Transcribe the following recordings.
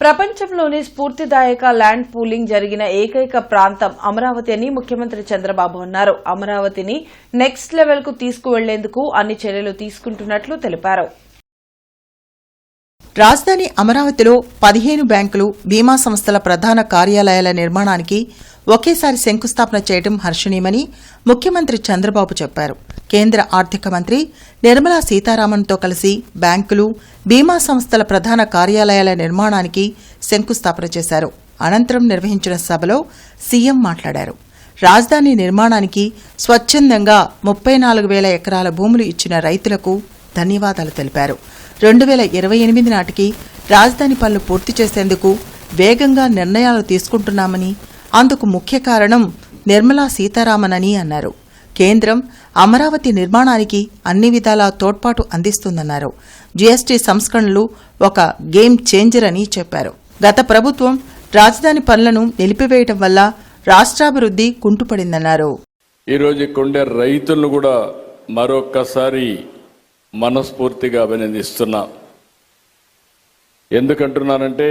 ప్రపంచంలోనే స్ఫూర్తిదాయక land pooling జరిగిన ఏకైక ప్రాంతం అమరావతి అని ముఖ్యమంత్రి చంద్రబాబు అన్నారు. అమరావతిని నెక్స్ట్ లెవెల్కు తీసుకువెళ్ళేందుకు అన్ని చర్యలు తీసుకుంటున్నట్లు తెలిపారు. రాజధాని అమరావతిలో పదిహేను బ్యాంకులు బీమా సంస్థల ప్రధాన కార్యాలయాల నిర్మాణానికి ఒకేసారి శంకుస్థాపన చేయడం హర్షణీయమని ముఖ్యమంత్రి చంద్రబాబు చెప్పారు. కేంద్ర ఆర్థిక మంత్రి నిర్మలా సీతారామన్తో కలిసి బ్యాంకులు బీమా సంస్థల ప్రధాన కార్యాలయాల నిర్మాణానికి శంకుస్థాపన చేశారు. అనంతరం నిర్వహించిన సభలో సీఎం మాట్లాడారు. రాజధాని నిర్మాణానికి స్వచ్ఛందంగా ముప్పై నాలుగు వేల ఎకరాల భూములు ఇచ్చిన రైతులకు ధన్యవాదాలు తెలిపారు. రెండు వేల ఇరవై ఎనిమిది నాటికి రాజధాని పనులు పూర్తి చేసేందుకు వేగంగా నిర్ణయాలు తీసుకుంటున్నామని అందుకు ముఖ్య కారణం నిర్మలా సీతారామన్ అని అన్నారు. కేంద్రం అమరావతి నిర్మాణానికి అన్ని విధాలా తోడ్పాటు అందిస్తుందన్నారు. జీఎస్టీ సంస్కరణలు ఒక గేమ్ చేంజర్ అని చెప్పారు. గత ప్రభుత్వం రాజధాని పనులను నిలిపివేయటం వల్ల రాష్ట్రాభివృద్ధి కుంటుపడిందన్నారు. ఈరోజు ఇక్కడుండే రైతులను కూడా మరొక్కసారి మనస్ఫూర్తిగా అభినందిస్తున్నా. ఎందుకంటున్నానంటే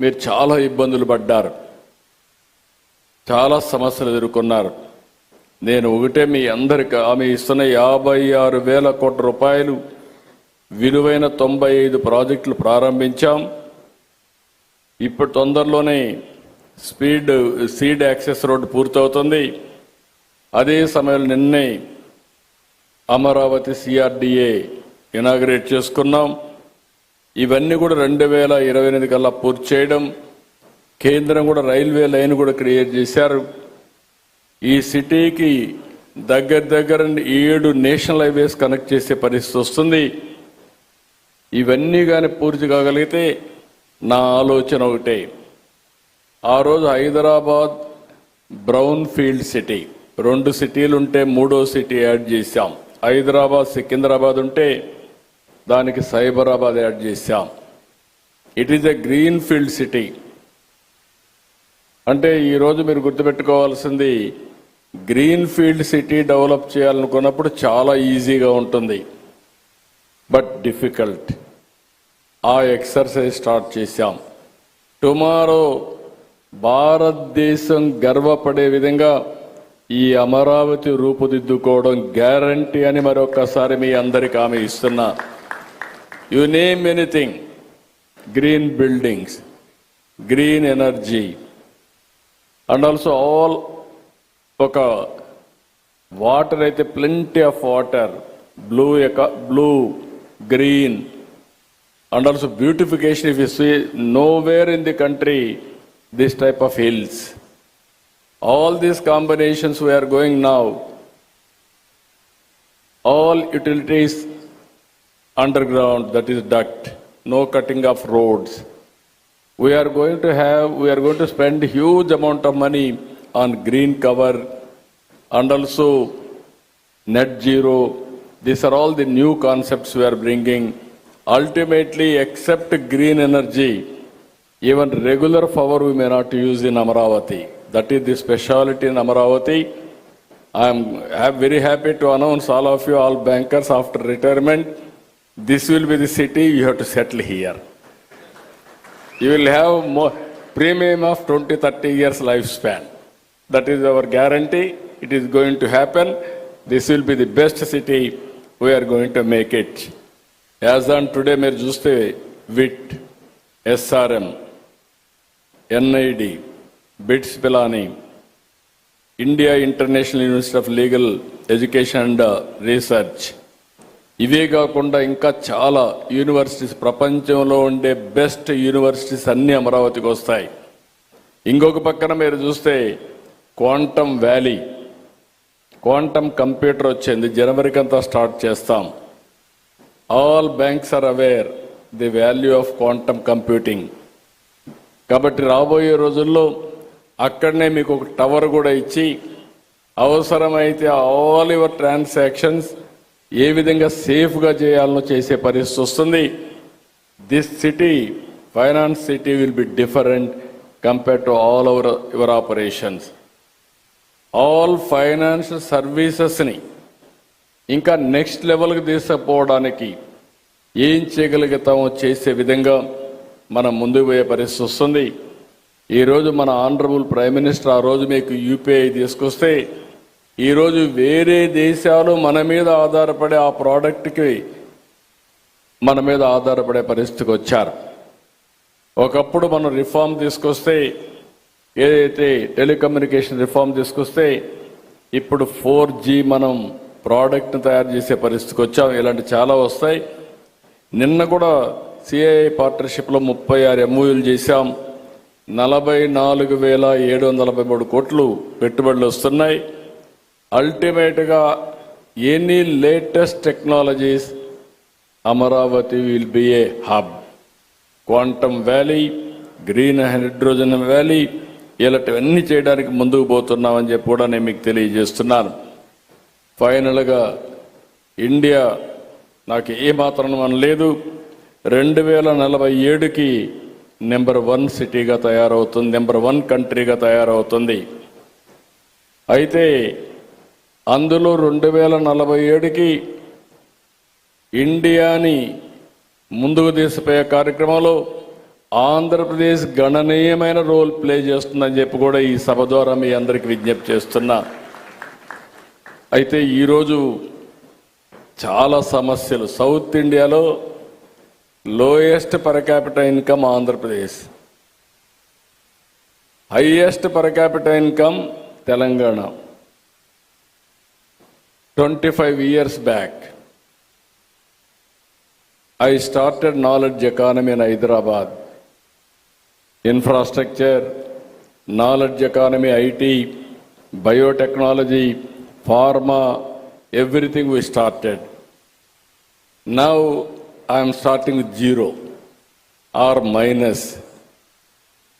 మీరు చాలా ఇబ్బందులు పడ్డారు. చాలా సమస్యలు ఎదుర్కొన్నారు. నేను ఒకటే మీ అందరికి ఆమె ఇస్తున్న యాభై ఆరు వేల కోట్ల రూపాయలు. విలువైన తొంభై ఐదు ప్రాజెక్టులు ప్రారంభించాం. ఇప్పుడు తొందరలోనే స్పీడ్ సీడ్ యాక్సెస్ రోడ్డు పూర్తవుతుంది. అదే సమయంలో నిన్నే అమరావతి సిఆర్డిఏ ఇనాగ్రేట్ చేసుకున్నాం. ఇవన్నీ కూడా రెండు వేల ఇరవై ఎనిమిది కల్లా పూర్తి చేయడం. కేంద్రం కూడా రైల్వే లైన్ కూడా క్రియేట్ చేశారు. ఈ సిటీకి దగ్గర దగ్గర ఏడు నేషనల్ హైవేస్ కనెక్ట్ చేసే పరిస్థితి వస్తుంది. ఇవన్నీ కానీ పూర్తి కాగలిగితే నా ఆలోచన ఒకటే. ఆ రోజు హైదరాబాద్ బ్రౌన్ ఫీల్డ్ సిటీ రెండు సిటీలు ఉంటే మూడో సిటీ యాడ్ చేశాం. హైదరాబాద్ సికింద్రాబాద్ ఉంటే దానికి సైబరాబాద్ యాడ్ చేశాం. It is a green field city అంటే ఈరోజు మీరు గుర్తుపెట్టుకోవాల్సింది గ్రీన్ ఫీల్డ్ సిటీ డెవలప్ చేయాలనుకున్నప్పుడు చాలా ఈజీగా ఉంటుంది. బట్ డిఫికల్ట్ ఆ ఎక్సర్సైజ్ స్టార్ట్ చేశాం. టుమారో భారతదేశం గర్వపడే విధంగా ఈ అమరావతి రూపుదిద్దుకోవడం గ్యారంటీ అని మరొకసారి మీ అందరికి ఆమె ఇస్తున్నా. You name anything green buildings green energy and also all ఒక వాటర్ అయితే plenty of water blue blue green and also beautification if you see nowhere in the country this type of hills all these combinations we are going now all utilities underground that is duct no cutting of roads we are going to have we are going to spend huge amount of money on green cover and also net zero these are all the new concepts we are bringing ultimately except green energy even regular power we may not use in Amaravati. That is the speciality in Amaravati. I am very happy to announce all of you, all bankers after retirement, this will be the city you have to settle here. You will have more premium of 20, 30 years lifespan. That is our guarantee it is going to happen this will be the best city we're going to make it as on today మీరు చూస్తే VIT SRM NID BITS Pilani India International University of Legal Education and Research ఇవే కాకుండా ఇంకా చాలా universities ప్రపంచంలో ఉండే best universities అన్నీ అమరావతికి వస్తాయి. ఇంకొక పక్కన మీరు చూస్తే క్వాంటమ్ వ్యాలీ క్వాంటమ్ కంప్యూటర్ వచ్చింది. జనవరికి అంతా స్టార్ట్ చేస్తాం. All banks are aware the value of quantum computing కాబట్టి రాబోయే రోజుల్లో అక్కడనే మీకు ఒక టవర్ కూడా ఇచ్చి అవసరమైతే ఆల్ యువర్ ట్రాన్సాక్షన్స్ ఏ విధంగా సేఫ్గా చేయాలనో చేసే పరిస్థితి వస్తుంది. This city finance city will be different compare to all our your operations all financial సర్వీసెస్ని ఇంకా నెక్స్ట్ లెవెల్కి తీసుకుపోవడానికి ఏం చేయగలుగుతామో చేసే విధంగా మనం ముందుకు పోయే పరిస్థితి వస్తుంది. ఈరోజు మన ఆనరబుల్ ప్రైమ్ మినిస్టర్ ఆ రోజు మీకు యూపీఐ తీసుకొస్తే ఈరోజు వేరే దేశాలు మన మీద ఆధారపడే ఆ ప్రోడక్ట్కి మన మీద ఆధారపడే పరిస్థితికి వచ్చారు. ఒకప్పుడు మనం రిఫార్మ్ తీసుకొస్తే ఏదైతే టెలికమ్యూనికేషన్ రిఫార్మ్ తీసుకొస్తే ఇప్పుడు ఫోర్ జీ మనం ప్రోడక్ట్ని తయారు చేసే పరిస్థితికి వచ్చాం. ఇలాంటి చాలా వస్తాయి. నిన్న కూడా సిఐఐ పార్ట్నర్షిప్లో ముప్పై ఆరు ఎంఓయూలు చేశాం. నలభై నాలుగు వేల ఏడు వందల నలభై మూడు కోట్లు పెట్టుబడులు వస్తున్నాయి. అల్టిమేట్గా any latest technologies Amaravati will be a hub. Quantum valley green hydrogen valley ఇలాంటివన్నీ చేయడానికి ముందుకు పోతున్నామని చెప్పి కూడా నేను మీకు తెలియజేస్తున్నాను. ఫైనల్గా ఇండియా నాకు ఏమాత్రం మనం లేదు రెండు వేల నలభై ఏడుకి నెంబర్ వన్ సిటీగా తయారవుతుంది నెంబర్ వన్ కంట్రీగా తయారవుతుంది. అయితే అందులో రెండు వేల నలభై ఏడుకి ఇండియాని ముందుకు తీసిపోయే కార్యక్రమంలో ఆంధ్రప్రదేశ్ గణనీయమైన రోల్ ప్లే చేస్తుందని చెప్పి కూడా ఈ సభ ద్వారా మీ అందరికి విజ్ఞప్తి చేస్తున్నా. అయితే ఈరోజు చాలా సమస్యలు. సౌత్ ఇండియాలో lowest per capital income Andhra Pradesh. Highest per capital income Telangana. Twenty five years back. I started knowledge economy in Hyderabad. Infrastructure knowledge economy IT biotechnology pharma everything we started now I'm starting with zero or minus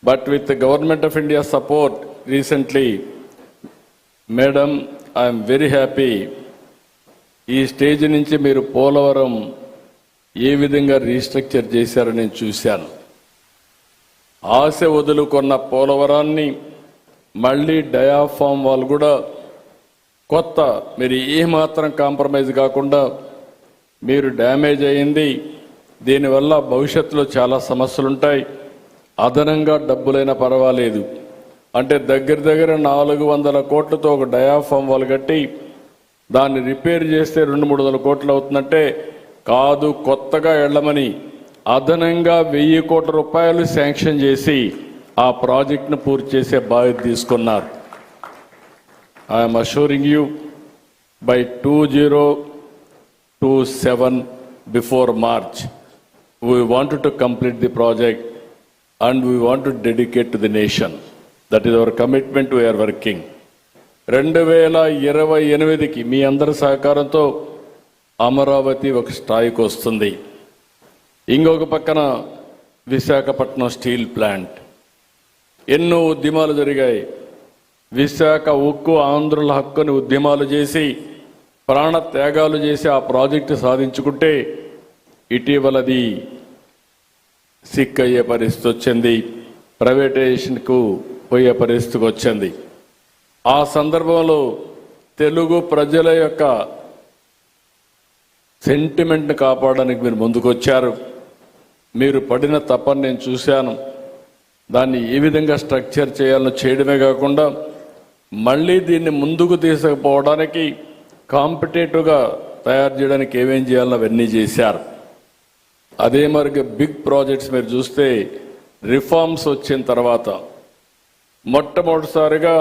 but with government of India support recently madam I'm very happy ఈ stage నుంచి మీరు పోలవరం ఏ విధంగా restructure చేశారో నేను చూశాను. ఆశ వదులుకున్న పోలవరాన్ని మళ్ళీ diaphragm వాళ్ళు కూడా కొత్త మీరు ఏమాత్రం కాంప్రమైజ్ కాకుండా మీరు డ్యామేజ్ అయింది దీనివల్ల భవిష్యత్తులో చాలా సమస్యలు ఉంటాయి అదనంగా డబ్బులైనా పర్వాలేదు. అంటే దగ్గర దగ్గర నాలుగు వందల కోట్లతో ఒక డయాఫామ్ వాళ్ళు కట్టి దాన్ని రిపేర్ చేస్తే రెండు మూడు వందల కోట్లు అవుతుందంటే కాదు కొత్తగా వెళ్ళమని అదనంగా వెయ్యి కోట్ల రూపాయలు శాంక్షన్ చేసి ఆ ప్రాజెక్ట్ను పూర్తి చేసే బాధ్యత తీసుకున్నారు. I'm assuring you by two zero two seven before March we want to complete the project and we want to dedicate to the nation that is our commitment we're working రెండు వేల ఇరవై ఎనిమిదికి మీ అందరి సహకారంతో అమరావతి ఒక స్థాయికి వస్తుంది. ఇంకొక పక్కన విశాఖపట్నం స్టీల్ ప్లాంట్. ఎన్నో ఉద్యమాలు జరిగాయి. విశాఖ ఉక్కు ఆంధ్రుల హక్కుని ఉద్యమాలు చేసి ప్రాణ త్యాగాలు చేసి ఆ ప్రాజెక్టు సాధించుకుంటే ఇటీవలది సిక్ అయ్యే పరిస్థితి వచ్చింది. ప్రైవేటైజేషన్కు పోయే పరిస్థితికి వచ్చింది. ఆ సందర్భంలో తెలుగు ప్రజల యొక్క సెంటిమెంట్ని కాపాడడానికి మీరు ముందుకొచ్చారు. మీరు పడిన తపని నేను చూశాను. దాన్ని ఏ విధంగా స్ట్రక్చర్ చేయాలో చేయడమే కాకుండా మళ్ళీ దీన్ని ముందుకు తీసుకుపోవడానికి కాంపిటేటివ్గా తయారు చేయడానికి ఏమేం చేయాలో అవన్నీ చేశారు. అదే మరి బిగ్ ప్రాజెక్ట్స్ మీరు చూస్తే రిఫార్మ్స్ వచ్చిన తర్వాత మొట్టమొదటిసారిగా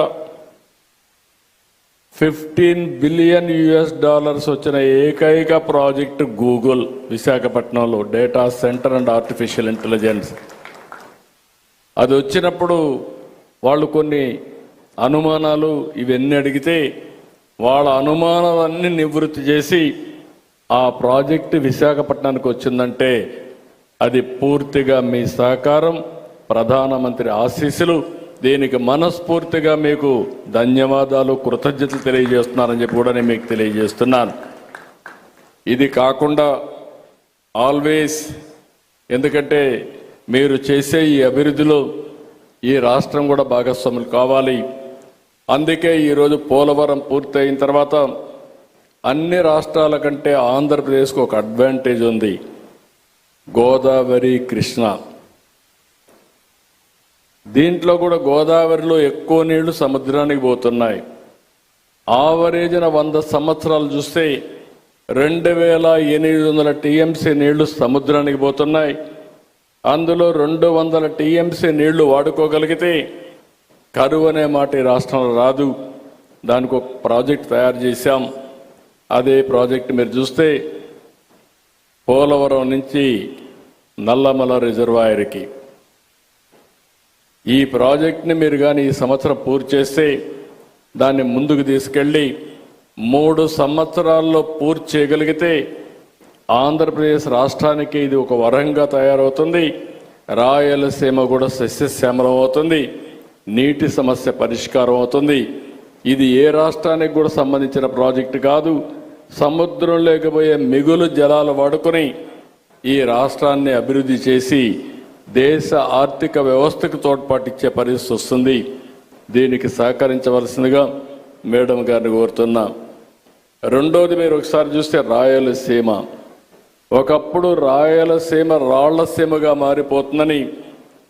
ఫిఫ్టీన్ బిలియన్ యుఎస్ డాలర్స్ వచ్చిన ఏకైక ప్రాజెక్ట్ గూగుల్ విశాఖపట్నంలో data centre and artificial intelligence. అది వచ్చినప్పుడు వాళ్ళు కొన్ని అనుమానాలు ఇవన్నీ అడిగితే వాళ్ళ అనుమానాలన్నీ నివృత్తి చేసి ఆ ప్రాజెక్టు విశాఖపట్నానికి వచ్చిందంటే అది పూర్తిగా మీ సహకారం ప్రధానమంత్రి ఆశీస్సులు దీనికి మనస్ఫూర్తిగా మీకు ధన్యవాదాలు కృతజ్ఞతలు తెలియజేస్తున్నానని చెప్పి కూడా నేను మీకు తెలియజేస్తున్నాను. ఇది కాకుండా ఆల్వేస్ ఎందుకంటే మీరు చేసే ఈ అభివృద్ధిలో ఈ రాష్ట్రం కూడా భాగస్వాములు కావాలి. అందుకే ఈరోజు పోలవరం పూర్తయిన తర్వాత అన్ని రాష్ట్రాల కంటే ఆంధ్రప్రదేశ్కు ఒక అడ్వాంటేజ్ ఉంది. గోదావరి కృష్ణ. దీంట్లో కూడా గోదావరిలో ఎక్కువ నీళ్ళు సముద్రానికి పోతున్నాయి. ఆవరేజ్న వంద సంవత్సరాలు చూస్తే రెండు వేల ఎనిమిది వందల టీఎంసీ నీళ్ళు సముద్రానికి పోతున్నాయి. అందులో రెండు వందల టీఎంసీ నీళ్ళు వాడుకోగలిగితే కరువు అనే మాట ఈ రాష్ట్రంలో రాదు. దానికి ఒక ప్రాజెక్ట్ తయారు చేశాం. అదే ప్రాజెక్ట్ మీరు చూస్తే పోలవరం నుంచి నల్లమల రిజర్వాయర్కి. ఈ ప్రాజెక్ట్ని మీరు కానీ ఈ సంవత్సరం పూర్తి చేస్తే దాన్ని ముందుకు తీసుకెళ్ళి మూడు సంవత్సరాల్లో పూర్తి చేయగలిగితే ఆంధ్రప్రదేశ్ రాష్ట్రానికి ఇది ఒక వరంగా తయారవుతుంది. రాయలసీమ కూడా సస్యశ్యామలం అవుతుంది. నీటి సమస్య పరిష్కారం అవుతుంది. ఇది ఏ రాష్ట్రానికి కూడా సంబంధించిన ప్రాజెక్టు కాదు. సముద్రం లేకపోయే మిగులు జలాలు వాడుకొని ఈ రాష్ట్రాన్ని అభివృద్ధి చేసి దేశ ఆర్థిక వ్యవస్థకు తోడ్పాటిచ్చే పరిస్థితి వస్తుంది. దీనికి సహకరించవలసిందిగా మేడం గారిని కోరుతున్నా. రెండోది మీరు ఒకసారి చూస్తే రాయలసీమ. ఒకప్పుడు రాయలసీమ రాళ్ళసీమగా మారిపోతుందని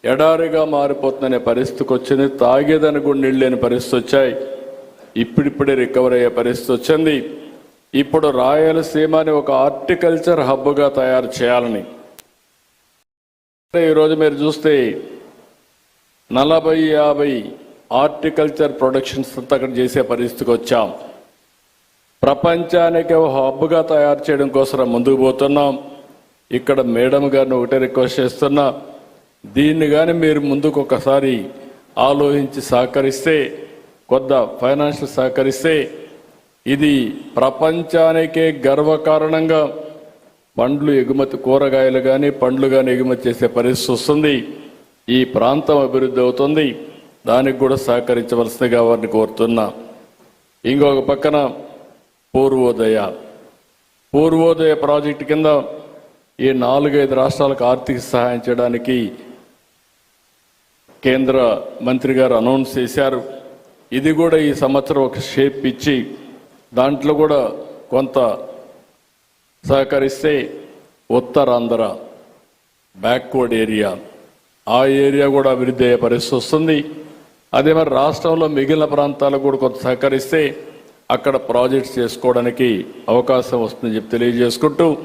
ఎడారిగా మారిపోతుందనే పరిస్థితికి వచ్చింది. తాగేదని కూడా నీళ్ళు లేని పరిస్థితి వచ్చాయి. ఇప్పుడిప్పుడే రికవర్ అయ్యే పరిస్థితి వచ్చింది. ఇప్పుడు రాయలసీమని ఒక హార్టికల్చర్ హబ్గా తయారు చేయాలని. ఈరోజు మీరు చూస్తే నలభై యాభై హార్టికల్చర్ ప్రొడక్షన్స్ అంతా అక్కడ చేసే పరిస్థితికి వచ్చాం. ప్రపంచానికి ఒక తయారు చేయడం కోసం ముందుకు పోతున్నాం. ఇక్కడ మేడం గారిని ఒకటే రిక్వెస్ట్ చేస్తున్నా దీన్ని కానీ మీరు ముందుకు ఒకసారి ఆలోచించి సహకరిస్తే కొద్ద ఫైనాన్షియల్ సహకరిస్తే ఇది ప్రపంచానికే గర్వకారణంగా పండ్లు ఎగుమతి కూరగాయలు కానీ పండ్లు కానీ ఎగుమతి చేసే పరిస్థితి వస్తుంది. ఈ ప్రాంతం అభివృద్ధి అవుతుంది. దానికి కూడా సహకరించవలసిందిగా వారిని కోరుతున్నా. ఇంకొక పక్కన పూర్వోదయ. పూర్వోదయ ప్రాజెక్టు కింద ఈ నాలుగైదు రాష్ట్రాలకు ఆర్థిక సహాయం చేయడానికి కేంద్ర మంత్రి గారు అనౌన్స్ చేశారు. ఇది కూడా ఈ సంవత్సరం ఒక షేప్ ఇచ్చి దాంట్లో కూడా కొంత సహకరిస్తే ఉత్తరాంధ్ర బ్యాక్వర్డ్ ఏరియా ఆ ఏరియా కూడా అభివృద్ధి అయ్యే పరిస్థితి వస్తుంది. అదే మరి రాష్ట్రంలో మిగిలిన ప్రాంతాలకు కూడా కొంత సహకరిస్తే అక్కడ ప్రాజెక్ట్స్ చేసుకోవడానికి అవకాశం వస్తుందని చెప్పి తెలియజేసుకుంటూ